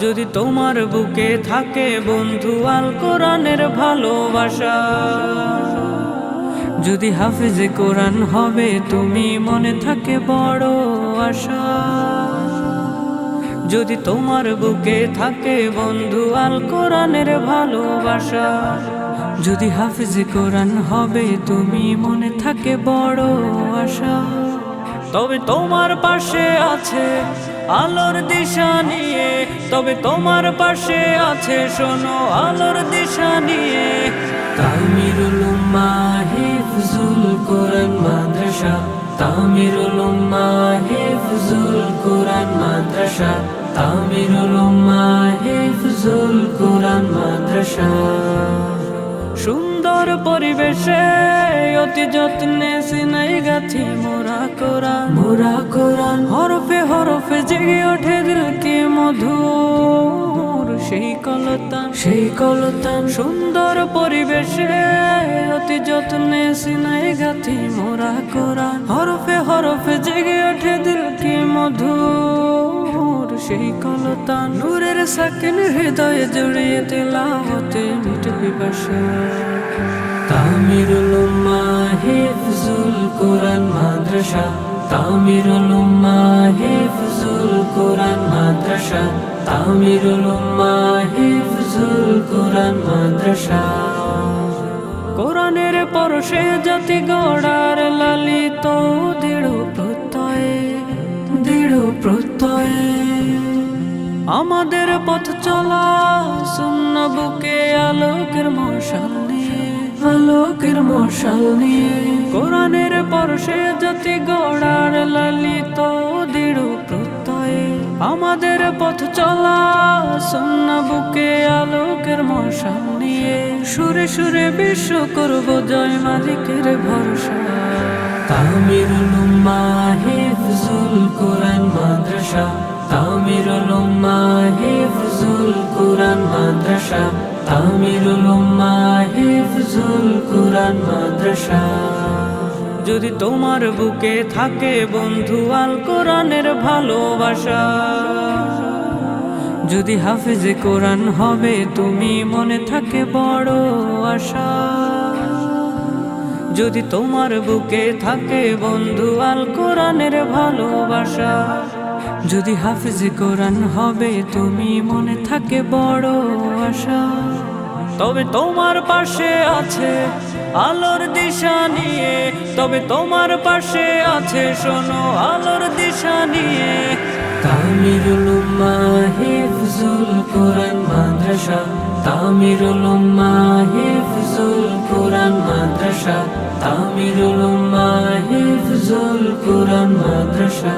যদি তোমার বুকে থাকে বন্ধু, আল কোরআনের ভালোবাসা। যদি হাফেজে কোরআন হবে, তুমি মনে থাকে বড় আশা। যদি তোমার বুকে থাকে বন্ধু, আল কোরআনের ভালোবাসা। যদি হাফেজে কোরআন হবে, তুমি মনে থাকে বড় আশা। তবে তোমার পাশে আছে আলোর দিশা নিয়ে, তবে তোমার পাশে আছে, শোনো, আলোর দিশা নিয়ে। তামিরুল মাহিফজুল কোরআন মাদ্রাসা, তামিরুল মাহিফজুল কোরআন মাদ্রাসা, তামিরুল মাহিফজুল কোরআন মাদ্রাসা। সুন্দর পরিবেশে অতি যত্নে সিনাই গাছি মোরা কোরআন মোরা কোরআন হরফে হরফে জেগে ওঠে দিলকে মধুর সেই কলতান। সেই কলতান। সুন্দর পরিবেশে অতি যত্নে সিনাই গাছি মোরা কোরআন হরফে হরফে জেগে ওঠে দিলকে মধুর সেই কলতান। নূরের সাকিন হৃদয়ে জড়িয়ে তেলাওয়াতে মিটবে বাসা। তামিরুল মাহিফজুল কোরআন মাদ্রাসা। মাদ্রাসা। মাদ্রাসা। কোরআনের পরশে জাতি গড়ার লালিত দৃঢ় প্রত্যয়ে দৃঢ় প্রত্যয়ে। আমাদের পথ চলা শূন্য বুকে আলোকের মশাল। আলোকের মশাল নিয়ে। কোরআনের পরশে জাতি গড়ার লালিত দৃঢ় প্রত্যয়ে। আমাদের পথ চলা শূন্য বুকে আলোকের মশাল নিয়ে। সুরে সুরে বিশ্ব করব জয় মালিকের ভরসা। তামিরুল মাহিফজুল কোরআন মাদ্রাসা। তামিরুল মাহিফজুল কোরআন মাদ্রাসা। তামিরুল কোরআন মাদ্রাসা। যদি তোমার বুকে থাকে বন্ধু আল কোরআনের ভালোবাসা। যদি হাফেজে কোরআন হবে, তুমি মনে থাকে বড় আশা। যদি তোমার বুকে থাকে বন্ধু আল কোরআনের ভালোবাসা। যদি হাফেজে কোরআন হবে, তুমি মনে থাকে বড় আশা। তবে তোমার পাশে আছে আলোর দিশা নিয়ে। তবে তোমার পাশে আছে, শোনো, আলোর দিশা নিয়ে। তামিরুল মাহিফজুল কোরআন মাদ্রাসা। তামিরুল মাহিফজুল কোরআন মাদ্রাসা। তামিরুল মাহিফজুল কোরআন মাদ্রাসা।